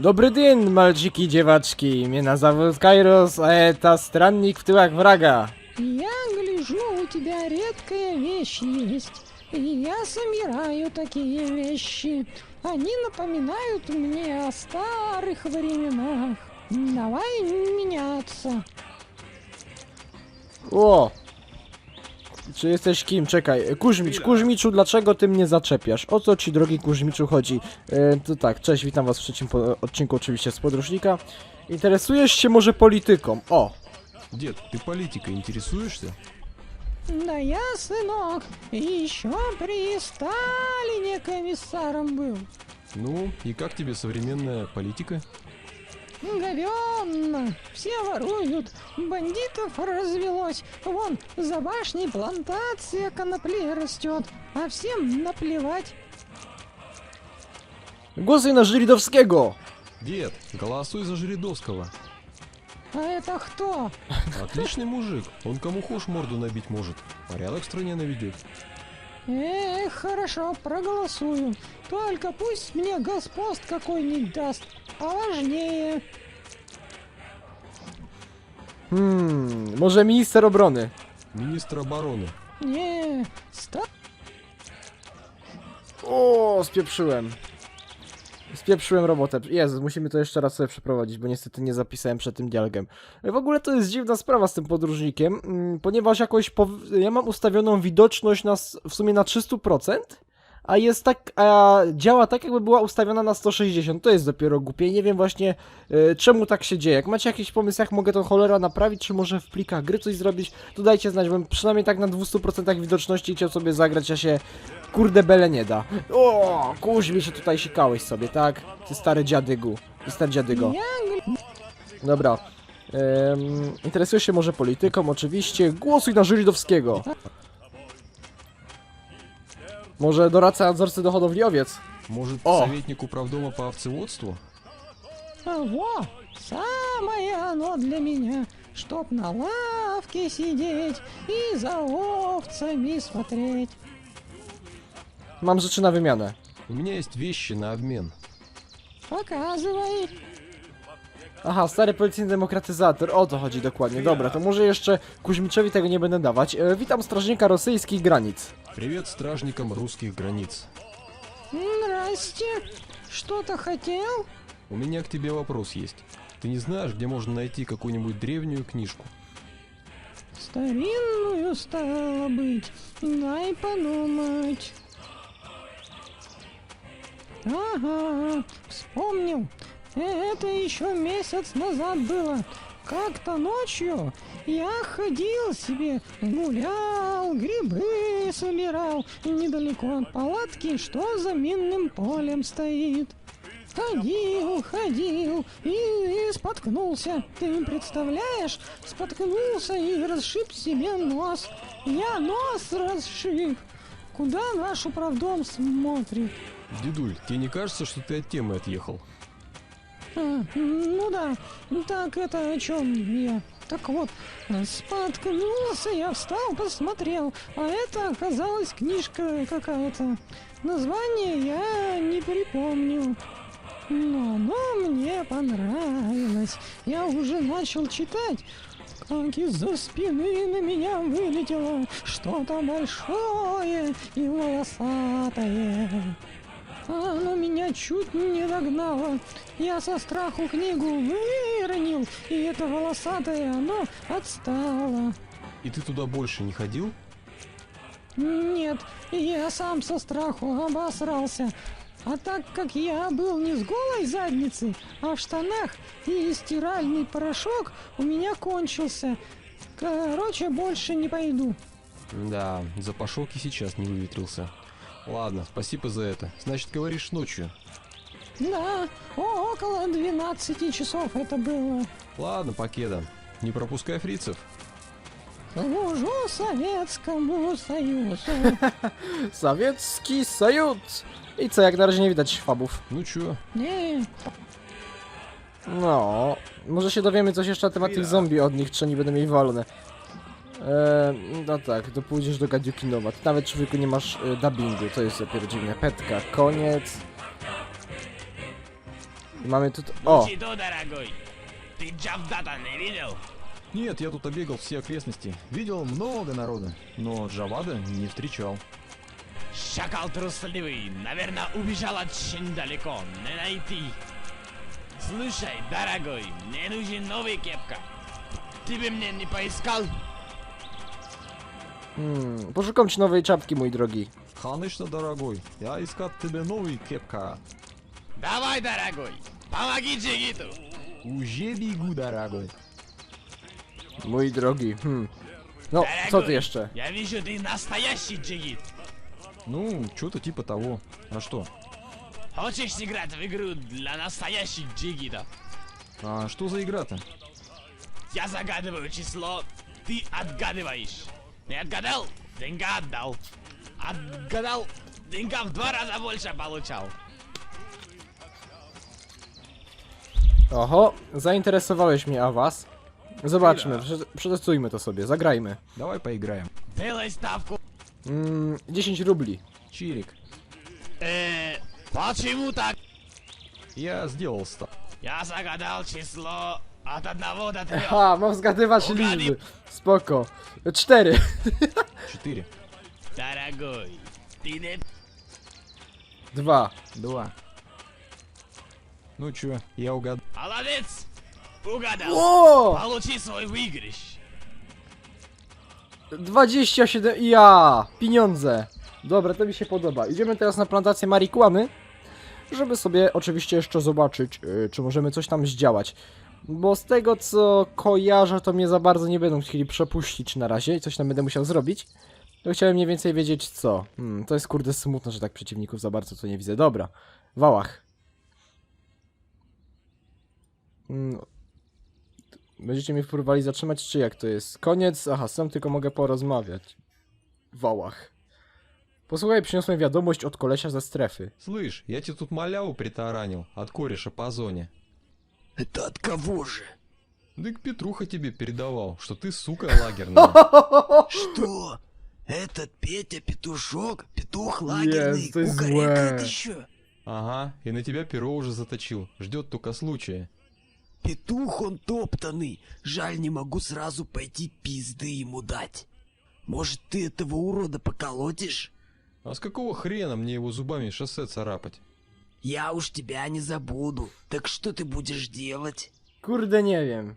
Dobry dzień, malciki, dzieweczki. Mnie nazywают Kairos, a это странник в tyłach wraga. Я гляжу, у тебя редкая вещь есть. И я собираю такие вещи. Они напоминают мне о старых временах. Давай меняться. O! Czy jesteś kim? Czekaj. Kuźmicz, Kuźmiczu, dlaczego ty mnie zaczepiasz? O co ci, drogi Kuźmiczu, chodzi? E, to tak, cześć, witam was w trzecim po- odcinku oczywiście z Podróżnika. Interesujesz się może polityką? O! Дед, ты политикой интересуешься? Да я, сынок, еще при Сталине комиссаром был. Ну, и как тебе современная политика? Говенно. Все воруют. Бандитов развелось. Вон, за башней плантация конопли растет. А всем наплевать. Głosuj na Żydowskiego! Дед, голосуй за Жириновского. А это кто? Отличный мужик. Он кому хошь морду набить может. Порядок в стране наведет. Эх, хорошо, проголосую. Только пусть мне госпост какой-нибудь даст. poważnieje. Hmm, może minister obrony. Minister obrony. Nie, stop. O, spieprzyłem. Spieprzyłem robotę. Jezu, musimy to jeszcze raz sobie przeprowadzić, bo niestety nie zapisałem przed tym dialogiem. W ogóle to jest dziwna sprawa z tym podróżnikiem, mm, ponieważ jakoś ja mam ustawioną widoczność na, w sumie na 300%, a jest tak, a działa tak jakby była ustawiona na 160. To jest dopiero głupie. Nie wiem właśnie e, czemu tak się dzieje. Jak macie jakiś pomysł, jak mogę to cholera naprawić, czy może w plikach gry coś zrobić, to dajcie znać, bo przynajmniej tak na 200% widoczności chciał sobie zagrać, a się kurde bele nie da. O, kuźmi się tutaj sikałeś sobie, tak? Ty stary dziadygu. Ty stary dziadygo. Dobra. Em, interesujesz się może polityką, oczywiście. Głosuj na Żydowskiego. Może doradca nadzorcy do hodowli owiec? Может, О. советник управдома по овцеводству? А, Во, самое оно для меня, чтоб на лавке сидеть и за овцами смотреть. Mam rzeczy na wymianę. У меня есть вещи на обмен. Показывай. Aha, stary policyjny demokratyzator, o to chodzi dokładnie. Dobra, to może jeszcze Kuźmiczowi tego nie będę dawać. E, witam strażnika rosyjskich granic. Привет стражникам русских границ. Здрасте. Что-то хотел? У меня к тебе вопрос есть. Ты не знаешь, где можно найти какую-нибудь древнюю книжку? Старинную стало быть. Дай подумать. Ага, вспомнил. Это еще месяц назад было. Как-то ночью я ходил себе, гулял, грибы собирал недалеко от палатки, что за минным полем стоит. Ходил, ходил и, и споткнулся. Ты представляешь, споткнулся и расшиб себе нос. Я нос расшиб. Куда наш управдом смотрит? Дедуль, тебе не кажется, что ты от темы отъехал? А, ну да, так это о чем я? Так вот, споткнулся, я встал, посмотрел, а это оказалась книжка какая-то. Название я не припомню. Но оно мне понравилось. Я уже начал читать, как из-за спины на меня вылетело что-то большое и волосатое. А Оно меня чуть не догнало. Я со страху книгу выронил, и это волосатое оно отстало. И ты туда больше не ходил? Нет, я сам со страху обосрался. А так как я был не с голой задницей, а в штанах, и стиральный порошок у меня кончился. Короче, больше не пойду. Да, запашок и сейчас не выветрился. Ладно, спасибо за это. Значит, говоришь ночью. Да, о- около 12 часов это было. Ладно, покеда. Не пропускай фрицев. Служу Советскому Союзу. Sowiecki Sojusz! I co, jak na razie nie widać szwabów. Ну чё, Nie, No, może się dowiemy coś jeszcze na temat tych zombie od nich, czy oni będą mieli wolne. Eee, no tak, to pójdziesz do Gadziukinowa. Ty nawet człowieku nie masz e, dubbingu, to jest dopiero dziwne. Petka, koniec. I mamy tutaj... O! Дорогой, ты Джавдата не видел? Нет, я тут обегал все окрестности. Видел много народа, но Джавада не встречал. Шакал трусливый, наверное, убежал очень далеко, не найти. Слушай, дорогой, мне нужен новый кепка. Ты бы мне не поискал? Hmm, poszukam ci nowej czapki, mój drogi. Конечно, дорогой, я искал тебе новый кепка. Давай, дорогой, помоги Джигиту. Уже бегу, дорогой. Mój drogi, hmm. No, co ty jeszcze? Я вижу, ты настоящий Джигит. Ну, что-то типа того. А что? Хочешь сыграть в игру для настоящих Джигитов? А что за игра-то? Я загадываю число, ты отгадываешь. Не отгадал? Деньга отдал. Отгадал? Деньга в два раза больше получал. Oho, zainteresowałeś mnie, a was? Zobaczmy, prze- przetestujmy to sobie, zagrajmy. Давай поиграем. Делай ставку. Mm, 10 rubli. Чирик. Э, почему так? Я сделал ста. Я загадал число от одного до трех. Ha, mam zgadywać Ogarnij. liczby. Spoko. 4. Четыре. Дорогой, ты не 2. Два. Ну чё, я угадал. молодец. Угадал. O! Получи свой выигрыш. 27. Ja! Pieniądze. Dobra, to mi się podoba. Idziemy teraz na plantację marihuany, żeby sobie oczywiście jeszcze zobaczyć, yy, czy możemy coś tam zdziałać. Bo z tego co kojarzę, to mnie za bardzo nie będą chcieli przepuścić na razie i coś tam będę musiał zrobić. To chciałem mniej więcej wiedzieć co. Hmm, to jest kurde smutne, że tak przeciwników za bardzo to nie widzę. Dobra, Wałach. Hmm, Będziecie mnie próbowali zatrzymać, czy jak to jest? Koniec? Aha, sam tylko mogę porozmawiać. W Wałach. Posłuchaj, przyniosłem wiadomość od kolesia ze strefy. Слышь, я тебе тут маляву притаранил от кореша по зоне. Это от кого же? Дык Петруха тебе передавал, что ты сука лагерная. Что? Этот Петя Петушок? Петух лагерный? Yes, Кукарекает еще? Ага, и на тебя перо уже заточил. Ждет только случая. Петух он топтанный. Жаль, не могу сразу пойти пизды ему дать. Может, ты этого урода поколотишь? А с какого хрена мне его зубами шоссе царапать? Я уж тебя не забуду. Так что ты будешь делать? Kurde, nie wiem.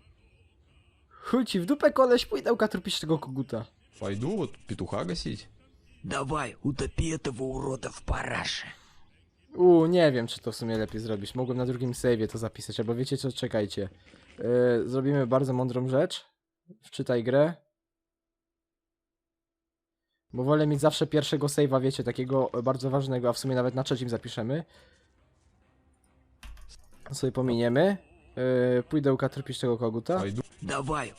Chuj ci w dupę koleś, pójdę trupić tego koguta. Пойду вот петуха гасить. Давай, утопи этого урода в параше. U, nie wiem, czy to w sumie lepiej zrobić. Mogłem na drugim save'ie to zapisać, albo wiecie co, czekajcie. Yy, zrobimy bardzo mądrą rzecz. Wczytaj grę. Bo wolę mieć zawsze pierwszego save'a, wiecie, takiego e, bardzo ważnego, a w sumie nawet na trzecim zapiszemy. To sobie pominiemy. Yy, pójdę ukatrupić tego koguta. Пойду. Давай,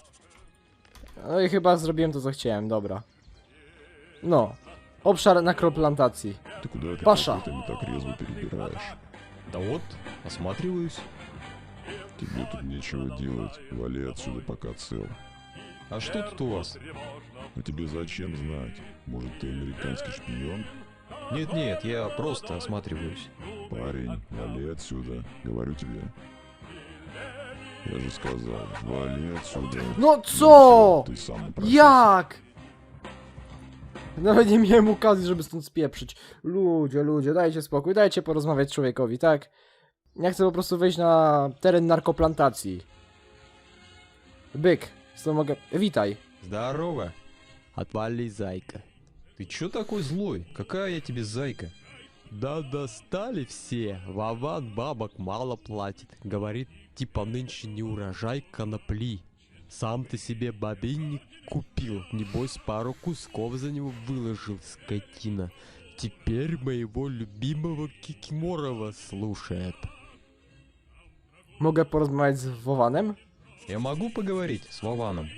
No i chyba zrobiłem to, co chciałem, dobra. No. Obszar nakroplantacji. Ты куда ты Паша. копытами так резво перебираешь? Да вот, осматриваюсь. Тебе тут нечего делать. Вали отсюда, пока цел. А что тут у вас? А тебе зачем знать? Может, ты американский шпион? Нет-нет, я просто осматриваюсь. Парень, вали отсюда. Говорю тебе. Я же сказал, вали отсюда. No co? Ты сам напросился. Jak? Nawet nie miałem okazji, żeby stąd spieprzyć. Ludzie, ludzie, dajcie spokój, dajcie porozmawiać człowiekowi, tak? Ja chcę po prostu wejść na teren narkoplantacji. Byk, co mogę... Witaj. Здорово. Отвали, зайка. Ты чё такой злой? Какая я тебе зайка? Да достали все. Вован бабок мало платит. Говорит, типа нынче не урожай конопли. Сам ты себе бобинник купил. Небось, пару кусков за него выложил, скотина. Теперь моего любимого Кикиморова слушает. Mogę porozmawiać z Wowanem? Я могу поговорить с Вованом?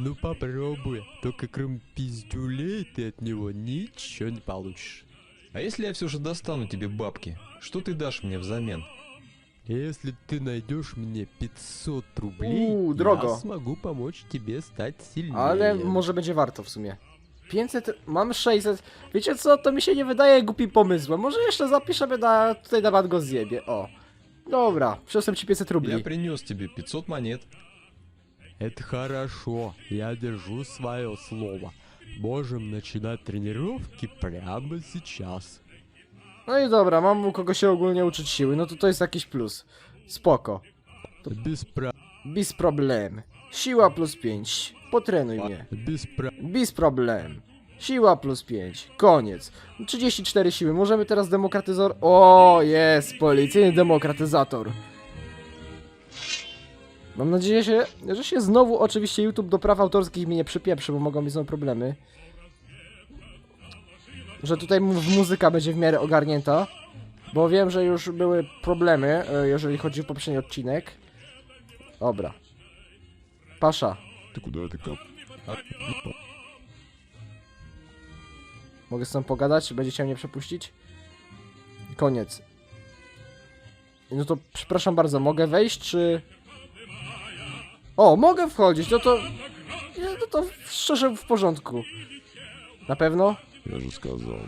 Ну попробуй. Только кроме пиздюлей ты от него ничего не получишь. А если я все же достану тебе бабки? Что ты дашь мне взамен? Если ты найдешь мне 500 рублей, У, я смогу помочь тебе стать сильнее. Ale może będzie warto w sumie. 500, mam 600. Wiecie co, to mi się nie wydaje głupi pomysłem. Może jeszcze zapiszemy na, tutaj nawet go zjebie, o. Dobra, przyniosłem ci 500 Я rubli. принес тебе 500 монет. Это хорошо, я держу свое слово. Можем начинать тренировки прямо сейчас. No i dobra, mam u kogo się ogólnie uczyć siły, no to to jest jakiś plus. Spoko. Без прав... Bez problem. Siła plus 5. Potrenuj mnie. Без прав... Bez problem. Siła plus 5. Koniec. 34 siły. Możemy teraz demokratyzor... O, jest! Policyjny demokratyzator. Mam nadzieję, że, że się znowu oczywiście YouTube do praw autorskich mi nie przypieprzy, bo mogą być znowu problemy. Że tutaj muzyka będzie w miarę ogarnięta, bo wiem, że już były problemy, e, jeżeli chodzi o poprzedni odcinek. Dobra. Pasza. Mogę z tą pogadać? Będziecie mnie przepuścić? Koniec. No to przepraszam bardzo, mogę wejść, czy... O, mogę wchodzić, no to... No to szczerze w porządku. Na pewno? Я же сказал.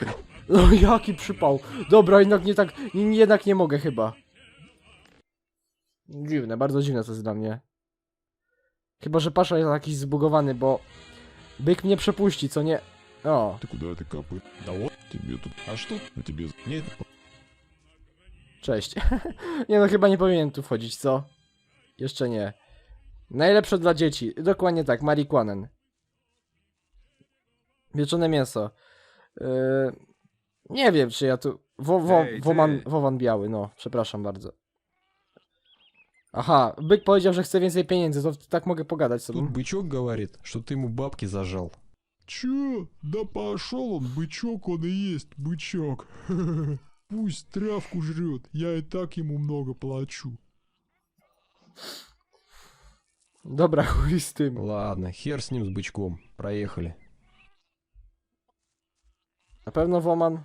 No jaki przypał. Dobra, jednak nie tak... nie- Jednak nie mogę chyba. Dziwne, bardzo dziwne to jest dla mnie. Chyba, że Pasza jest jakiś zbugowany, bo... Byk mnie przepuści, co nie... O, Ты куда это капает? Да вот. Тебе тут, А что? а тебе... Нет, Cześć. nie no, chyba nie powinien tu wchodzić, co? Jeszcze nie. Najlepsze dla dzieci. Dokładnie tak, marihuanen. Wieczone mięso. Yy, nie wiem, czy ja tu... Wo, wo, Ej, ty. woman, wowan biały, no. Przepraszam bardzo. Aha, byk powiedział, że chce więcej pieniędzy, to tak mogę pogadać sobie. тут бычок говорит, что ты ему бабки зажал. Чё? Да пошел он, бычок он и есть, бычок. Пусть травку жрет, я и так ему много плачу. Dobra, chuj z tym. Ладно, хер с ним, с бычком. Проехали. Na pewno Woman.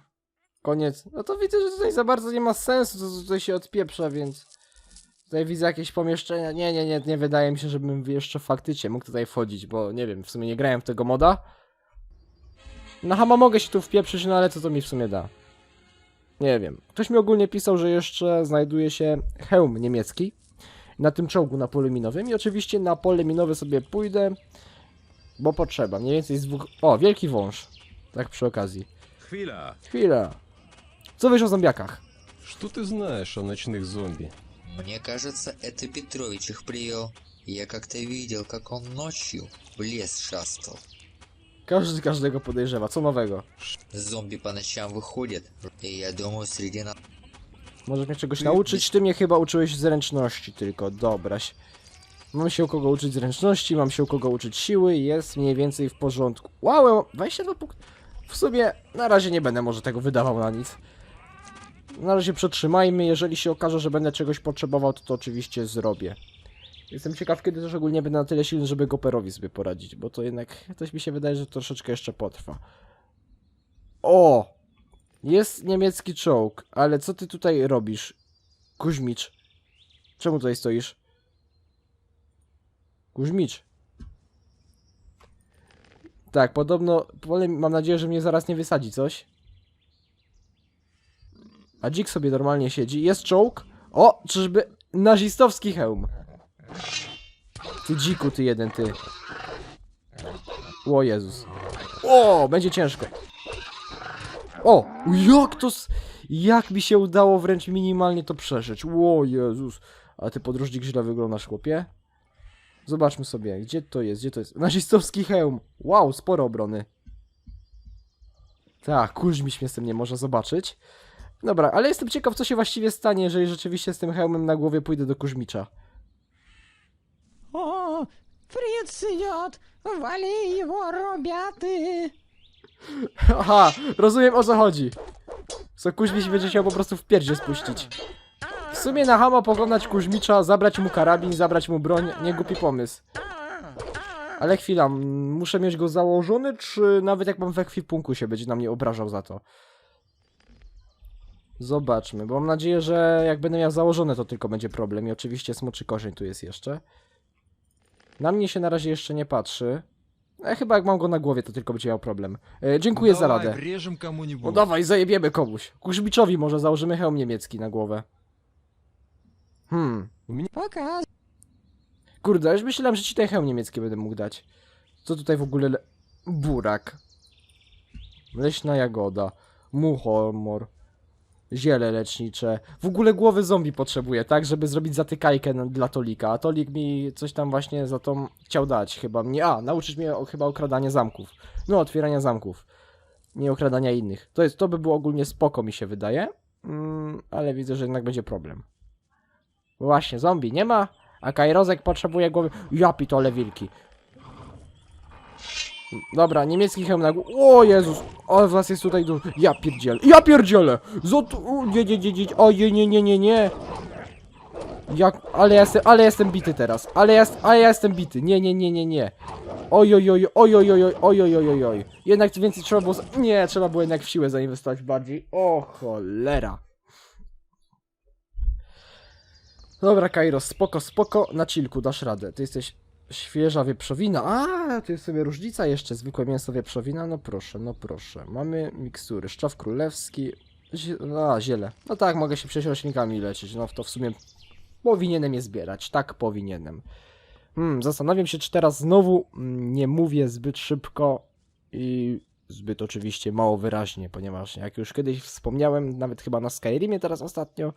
Koniec. No to widzę, że tutaj za bardzo nie ma sensu, to tutaj się odpieprza, więc... Tutaj widzę jakieś pomieszczenia. Nie, nie, nie, nie wydaje mi się, żebym jeszcze faktycznie mógł tutaj wchodzić, bo nie wiem, w sumie nie grałem w tego moda. Na Hama mogę się tu wpieprzyć, no ale co to mi w sumie da? Nie wiem. Ktoś mi ogólnie pisał, że jeszcze znajduje się hełm niemiecki na tym czołgu na polu minowym i oczywiście na pole minowe sobie pójdę, bo potrzeba. Mniej więcej z dwóch... O, wielki wąż. Tak przy okazji. Хвиля! Chwila. Co wiesz o zombiakach? Что ты знаешь о ночных зомби? Мне кажется, это Петрович их привел. Я как-то видел, как он ночью в лес шастал. Każdy każdego podejrzewa. Co nowego? Зомби по ночам выходят, и я думаю, среди нас... Możesz mnie czegoś nauczyć? Ty mnie chyba uczyłeś zręczności tylko. Dobraś. Mam się u kogo uczyć zręczności, mam się u kogo uczyć siły, jest mniej więcej w porządku. Wow, 22 punkt. W sumie na razie nie będę może tego wydawał na nic. Na razie przetrzymajmy, jeżeli się okaże, że będę czegoś potrzebował, to to oczywiście zrobię. Jestem ciekaw, kiedy też ogólnie będę na tyle silny, żeby Goperowi sobie poradzić, bo to jednak coś mi się wydaje, że troszeczkę jeszcze potrwa. O! Jest niemiecki czołg, ale co ty tutaj robisz? Kuźmicz. Czemu tutaj stoisz? Kuźmicz. Tak, podobno, mam nadzieję, że mnie zaraz nie wysadzi coś. A dzik sobie normalnie siedzi. Jest czołg. O, czyżby nazistowski hełm. Ty dziku, ty jeden, ty. O Jezus. O, będzie ciężko. O, jak to... s- Jak mi się udało wręcz minimalnie to przeżyć. O Jezus. A ty podróżnik źle wyglądasz, chłopie. Zobaczmy sobie, gdzie to jest, gdzie to jest. Nazistowski hełm. Wow, sporo obrony. Tak, kurz mi z tym nie może zobaczyć. Dobra, ale jestem ciekaw, co się właściwie stanie, jeżeli rzeczywiście z tym hełmem na głowie pójdę do Kurzmicza. О, фриц идет! Вали его, ребята! Aha, rozumiem o co chodzi. Co Kuźmiś będzie chciał po prostu w pierdzie spuścić. W sumie na Hama pokonać Kuźmicza, zabrać mu karabin, zabrać mu broń, nie głupi pomysł. Ale chwila, muszę mieć go założony, czy nawet jak mam w ekwipunku się będzie na mnie obrażał za to? Zobaczmy, bo mam nadzieję, że jak będę miał założone, to tylko będzie problem. I oczywiście smoczy korzeń tu jest jeszcze. Na mnie się na razie jeszcze nie patrzy. E, chyba jak mam go na głowie, to tylko będzie miał problem. E, dziękuję za radę. врежем кому-нибудь. No dawaj, zajebiemy komuś. Kurzbiczowi może założymy hełm niemiecki na głowę. Hmm. Пока. Kurde, już myślałem, że ci ten hełm niemiecki będę mógł dać. Co tutaj w ogóle le... Burak. Leśna jagoda. Muchomor. Ziele lecznicze. W ogóle głowy zombie potrzebuję, tak? Żeby zrobić zatykajkę dla Tolika. A Tolik mi coś tam właśnie za to chciał dać. Chyba mnie... A, nauczyć mnie o, chyba okradania zamków. No, otwierania zamków. Nie okradania innych. To jest, to by było ogólnie spoko, mi się wydaje. Mm, ale widzę, że jednak będzie problem. Właśnie, zombie nie ma, a Kajrozek potrzebuje głowy. Ja pitole wilki. Dobra, niemiecki hełm na. O Jezus! O, was jest tutaj dużo. Ja pierdzielę. Ja pierdzielę! Zot... Nie, nie, nie, nie. O, nie, nie, nie, nie, nie. Jak... Ale ja jestem, ale ja jestem bity teraz. Ale ja, ale ja jestem bity. Nie, nie, nie, nie, nie. Ojojoj, ojojoj, ojojoj, ojojoj. Jednak więcej trzeba było... Nie, trzeba było jednak w siłę zainwestować bardziej. O cholera. Dobra, Kairos, spoko, spoko, na chillku, dasz radę. Ty jesteś świeża wieprzowina. A, to jest sobie różnica jeszcze. Zwykłe mięso wieprzowina, no proszę, no proszę. Mamy mikstury, szczaw królewski. Zie- A, ziele. No tak, mogę się przecież roślinkami leczyć. No to w sumie powinienem je zbierać. Tak, powinienem. Hmm, zastanawiam się, czy teraz znowu mm, nie mówię zbyt szybko i zbyt oczywiście mało wyraźnie, ponieważ jak już kiedyś wspomniałem, nawet chyba na Skyrimie teraz ostatnio,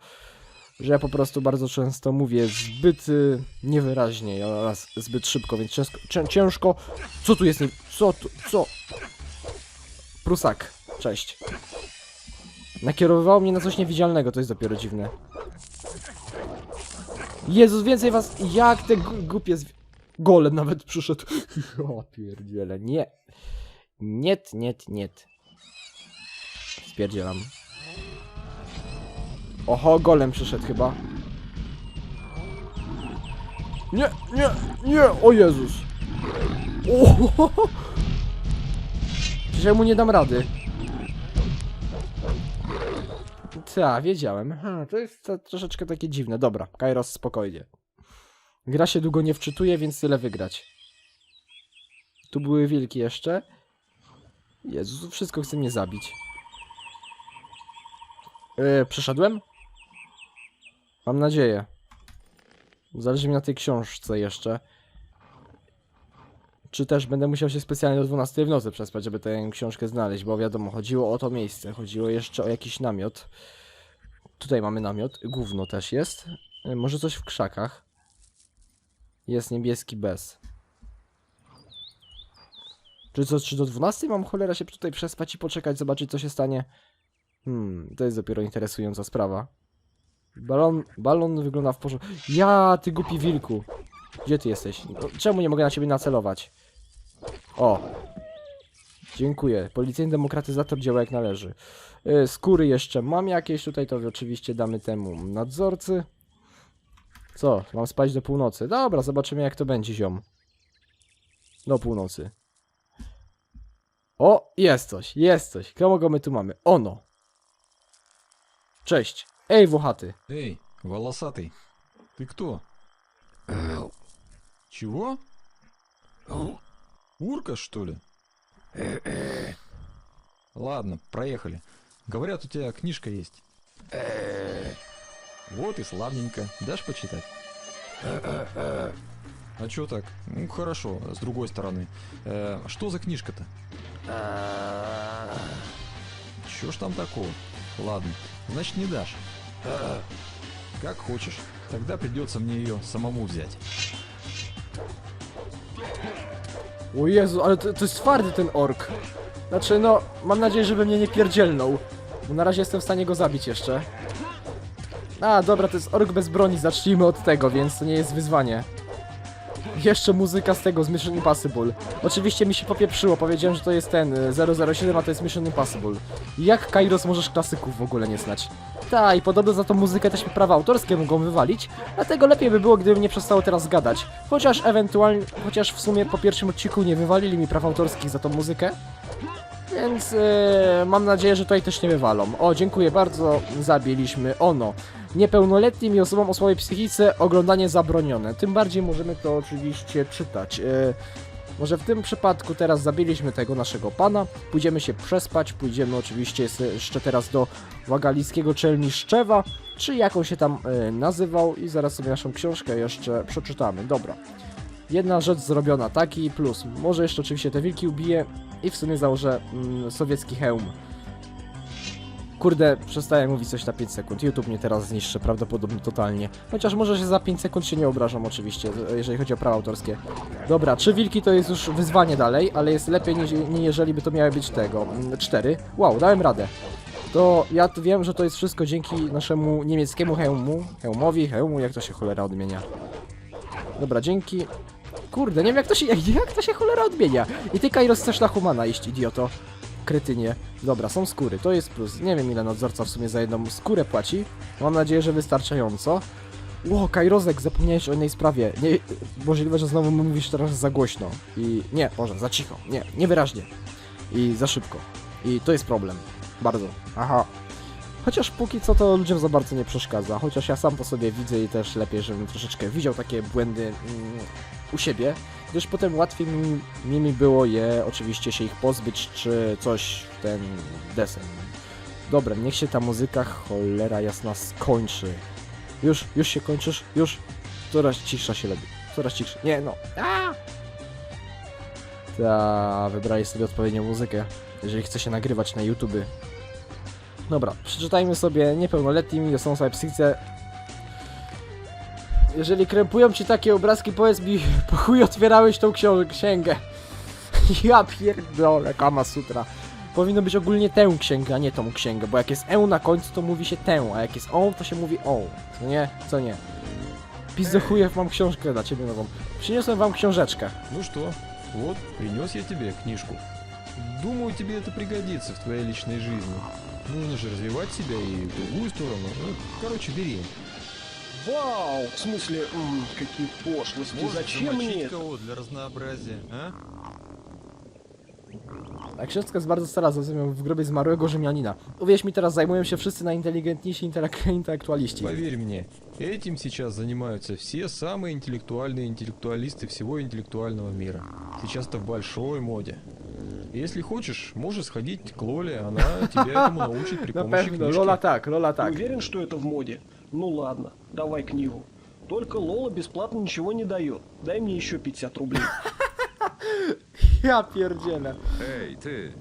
że ja po prostu bardzo często mówię zbyt y, niewyraźnie oraz zbyt szybko, więc ciężko, cię, ciężko. Co tu jest? Nie... Co tu? Co? Prusak, cześć. Nakierowało mnie na coś niewidzialnego, to jest dopiero dziwne. Jezus, więcej was. Jak te głupie zwi... Golem nawet przyszedł. O pierdziele, nie. Niet, niet, niet. Spierdzielam. Oho, golem przyszedł chyba. Nie, nie, nie, o Jezus. O, Przecież ja mu nie dam rady. Ta, wiedziałem. Ha, to jest to troszeczkę takie dziwne. Dobra, Kairos, spokojnie. Gra się długo nie wczytuje, więc tyle wygrać. Tu były wilki jeszcze. Jezus, wszystko chce mnie zabić. Yy, przeszedłem? Mam nadzieję. Zależy mi na tej książce jeszcze. Czy też będę musiał się specjalnie do 12 w nocy przespać, żeby tę książkę znaleźć, bo wiadomo, chodziło o to miejsce, chodziło jeszcze o jakiś namiot. Tutaj mamy namiot, gówno też jest. Y, Może coś w krzakach. Jest niebieski bez. Czy co, czy do 12 mam cholera się tutaj przespać i poczekać, zobaczyć co się stanie? Hmm, to jest dopiero interesująca sprawa. Balon, balon wygląda w porządku. Ja, ty głupi wilku. Gdzie ty jesteś? No, czemu nie mogę na ciebie nacelować? O. Dziękuję. Policyjny demokratyzator działa jak należy. Yy, skóry jeszcze mam jakieś. Tutaj to oczywiście damy temu nadzorcy. Co? Mam spać do północy. Dobra, zobaczymy jak to będzie, ziom. Do północy. O, jest coś, jest coś. Kogo my tu mamy? Ono. Cześć. Ej, włochaty. Эй, волосатый, ты кто? Чего? Урка, что ли? Ладно, проехали. Говорят, у тебя книжка есть. Вот и славненько. Дашь почитать? А чё так? Ну, хорошо, с другой стороны. Э, что за книжка-то? Чё ж там такого? Ладно, значит не дашь. Как хочешь. Тогда придется мне ее самому взять. O Jezu, ale to, to jest twardy ten ork. Znaczy, no, mam nadzieję, żeby mnie nie pierdzielnął. Bo na razie jestem w stanie go zabić jeszcze. A, dobra, to jest ork bez broni, zacznijmy od tego, więc to nie jest wyzwanie. Jeszcze muzyka z tego, z Mission Impossible. Oczywiście mi się popieprzyło, powiedziałem, że to jest ten y, 007, a to jest Mission Impossible. Jak Kairos możesz klasyków w ogóle nie znać? Ta, i podobno za tą muzykę też prawa autorskie mogą wywalić, dlatego lepiej by było, gdybym nie przestało teraz gadać. Chociaż ewentualnie, chociaż w sumie po pierwszym odcinku nie wywalili mi praw autorskich za tą muzykę. Więc e, mam nadzieję, że tutaj też nie wywalą. O, dziękuję bardzo, zabiliśmy ono. Niepełnoletnim i osobom o słabej psychice oglądanie zabronione. Tym bardziej możemy to oczywiście czytać. E, Może w tym przypadku teraz zabiliśmy tego naszego pana, pójdziemy się przespać, pójdziemy oczywiście jeszcze teraz do Wagalickiego Czelniszczewa, czy jak on się tam e, nazywał i zaraz sobie naszą książkę jeszcze przeczytamy. Dobra. Jedna rzecz zrobiona, taki plus. Może jeszcze oczywiście te wilki ubiję i w sumie założę mm, sowiecki hełm. Kurde, przestałem mówić coś na 5 sekund. YouTube mnie teraz zniszczy prawdopodobnie totalnie. Chociaż może się za 5 sekund się nie obrażam oczywiście, jeżeli chodzi o prawa autorskie. Dobra, trzy wilki to jest już wyzwanie dalej, ale jest lepiej niż nie jeżeli by to miały być tego. mm, Cztery. Wow, dałem radę. To ja wiem, że to jest wszystko dzięki naszemu niemieckiemu hełmu. Hełmowi, hełmu, jak to się cholera odmienia. Dobra, dzięki. Kurde, nie wiem jak to się, jak, jak to się cholera odmienia. I ty Kairos chcesz na humana iść, idioto. Kretynie. Dobra, są skóry, to jest plus. Nie wiem ile nadzorca w sumie za jedną skórę płaci. Mam nadzieję, że wystarczająco. Ło, Kairozek, zapomniałeś o innej sprawie. Nie, możliwe, że znowu mówisz teraz za głośno. I nie, może, za cicho. Nie, niewyraźnie. I za szybko. I to jest problem. Bardzo. Aha. Chociaż póki co to ludziom za bardzo nie przeszkadza. Chociaż ja sam po sobie widzę i też lepiej, żebym troszeczkę widział takie błędy mm, u siebie. Gdyż potem łatwiej mi, było je oczywiście się ich pozbyć, czy coś w ten desen. Dobra, niech się ta muzyka cholera jasna skończy. Już, już się kończysz? Już? Coraz cisza się robi. Coraz cisza. Nie no. A! Ta, wybrali sobie odpowiednią muzykę, jeżeli chce się nagrywać na YouTube. Dobra, przeczytajmy sobie niepełnoletnim, są sobie psychice. Jeżeli krępują ci takie obrazki, powiedz mi, po chuj otwierałeś tą ksią- księgę. Ja pierdolę, Kama Sutra. Powinno być ogólnie tę księgę, a nie tą księgę, bo jak jest E na końcu, to mówi się tę, a jak jest O, to się mówi O. Co nie? Co nie? Pis do chujew, mam książkę dla ciebie nową. Przyniosłem wam książeczkę. Ну что, вот, принес я тебе книжку. Думаю, тебе это пригодится в твоей личной жизни. Нужно же развивать себя и в другую сторону. Ну, короче, бери. Вау! В смысле, м, какие пошлости, зачем мне это? кого для разнообразия, а? Ta książka jest bardzo stara, zrozumiał w grobie zmarłego Rzymianina. Uwierz mi, teraz zajmują się wszyscy najinteligentniejsi intelek intelektualiści. Поверь мне, этим сейчас занимаются все самые интеллектуальные интеллектуалисты всего интеллектуального мира. Сейчас это в большой моде. Если хочешь, можешь сходить к Лоле, она тебя этому научит при Na помощи pewno, книжки. Lola tak, Lola tak. Уверен, что это в моде? Ну ладно, давай книгу. Только Лола бесплатно ничего не дает. Дай мне еще 50 рублей. Ja pierdzielę. Эй, ты!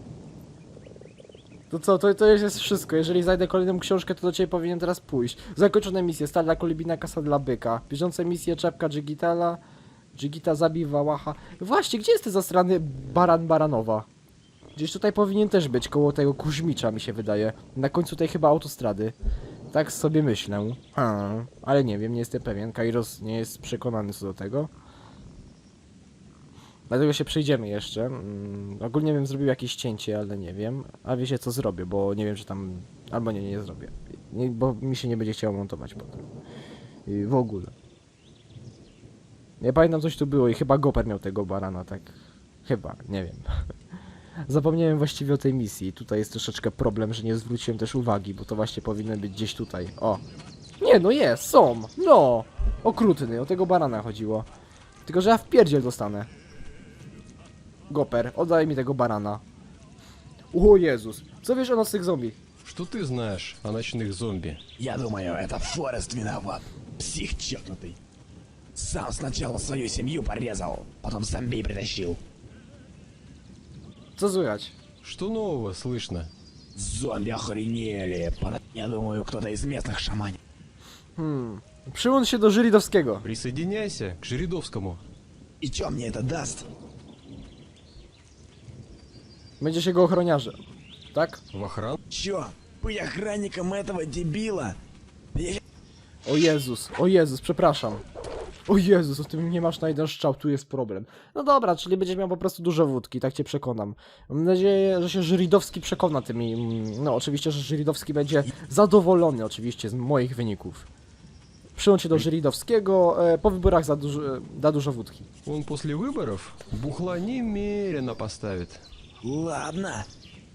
To co, to, to już jest wszystko. Jeżeli znajdę kolejną książkę, to do ciebie powinien teraz pójść. Zakończone misje. Stalla Kolibina, Kasa dla Byka. Bieżące misje, Czepka Dzigitala. Dzigita zabiwa Łacha. Właśnie, gdzie jest ten zastrany Baran Baranowa? Gdzieś tutaj powinien też być, koło tego Kuźmicza mi się wydaje. Na końcu tej chyba autostrady. Tak sobie myślę. A, ale nie wiem, nie jestem pewien. Kairos nie jest przekonany co do tego. Dlatego się przejdziemy jeszcze. Mm, ogólnie bym zrobił jakieś cięcie, ale nie wiem. A wiecie co zrobię, bo nie wiem, czy tam. Albo nie, nie zrobię. Nie, bo mi się nie będzie chciało montować potem. I w ogóle. Ja pamiętam coś tu było i chyba Goper miał tego barana, tak. Chyba, nie wiem. Zapomniałem właściwie o tej misji. Tutaj jest troszeczkę problem, że nie zwróciłem też uwagi, bo to właśnie powinno być gdzieś tutaj. O! Nie, no jest, są! No! Okrutny, o tego barana chodziło. Tylko, że ja w pierdziel dostanę. Goper, oddaj mi tego barana. O Jezus, co wiesz o nocnych zombie? Что ты знаешь о ночных зомби? Я думаю, это Форест виноват. Псих чокнутый. Сам сначала свою семью порезал, потом зомби притащил. Słychać? Что нового слышно? Зомби охренели. Я думаю, кто-то из местных шаманит. Hmm. Przyłącz się do Żyridowskiego. Присоединяйся к Жиридовскому. И чё мне это даст? Będziesz jego ochroniarzem. Tak? В охрану? Чё, быть охранником этого дебила? Я O Jezus, o Jezus, przepraszam. O Jezus, o tym nie masz na jeden strzał, tu jest problem. No dobra, czyli będziesz miał po prostu dużo wódki, tak cię przekonam. Mam nadzieję, że się Żyridowski przekona tymi... mm, No, oczywiście, że Żyridowski będzie zadowolony oczywiście z moich wyników. Przyłącz się do Żyridowskiego, e, po wyborach za dużo, da dużo wódki. Он после выборов бухла немерено поставит. Ладно.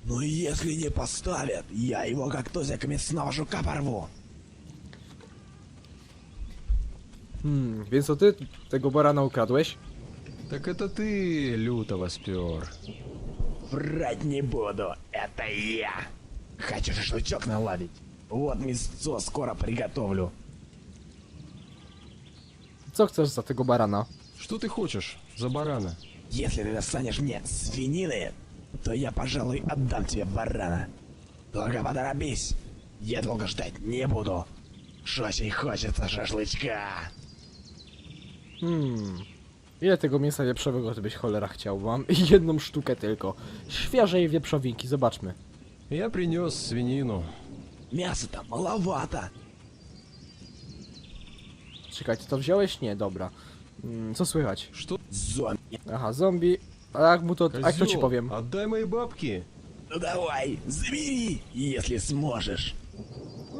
Но если не поставят, я его как тузик мясного жука порву. Hmm, więc to ty tego barana ukradłeś? Так это ты лютого спер. Врать не буду, это я. Хочу шашлычок наладить. Вот мясцо скоро приготовлю. Co chcesz za tego barana? Что ты хочешь за барана? Если ты достанешь мне свинины, то я, пожалуй, отдам тебе барана. Только поторопись. Я долго ждать не буду. Очень хочется шашлычка. Hmm. Ile tego mięsa wieprzowego ty byś cholera chciał? Mam jedną sztukę tylko. Świeżej wieprzowinki, zobaczmy. Я принес свинину. Мяса-то маловато. Czekaj, ty to wziąłeś? Nie, dobra. Mm, co słychać? Что? Зомби. Aha, zombie. A jak mu to... A kto ci Козёл, powiem? Отдай мои бабки. Ну давай, забери, если сможешь.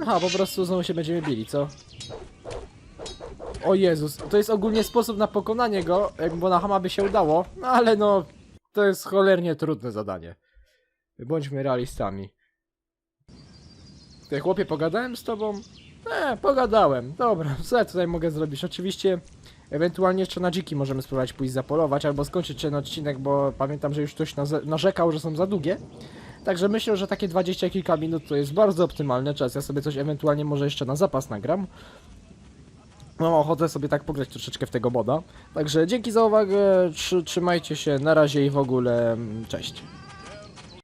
Aha, po prostu znowu się będziemy bili, co? O Jezus, to jest ogólnie sposób na pokonanie go, jakby na Hama by się udało, no ale no, to jest cholernie trudne zadanie. Bądźmy realistami. Ty chłopie, pogadałem z tobą? E, pogadałem. Dobra, co ja tutaj mogę zrobić? Oczywiście, ewentualnie jeszcze na dziki możemy spróbować pójść zapolować, albo skończyć ten odcinek, bo pamiętam, że już ktoś narzekał, że są za długie. Także myślę, że takie 20 kilka minut to jest bardzo optymalny czas. Ja sobie coś ewentualnie może jeszcze na zapas nagram. Mam ochotę sobie tak pograć troszeczkę w tego moda. Także dzięki za uwagę, trzy, trzymajcie się, na razie i w ogóle, mm, cześć.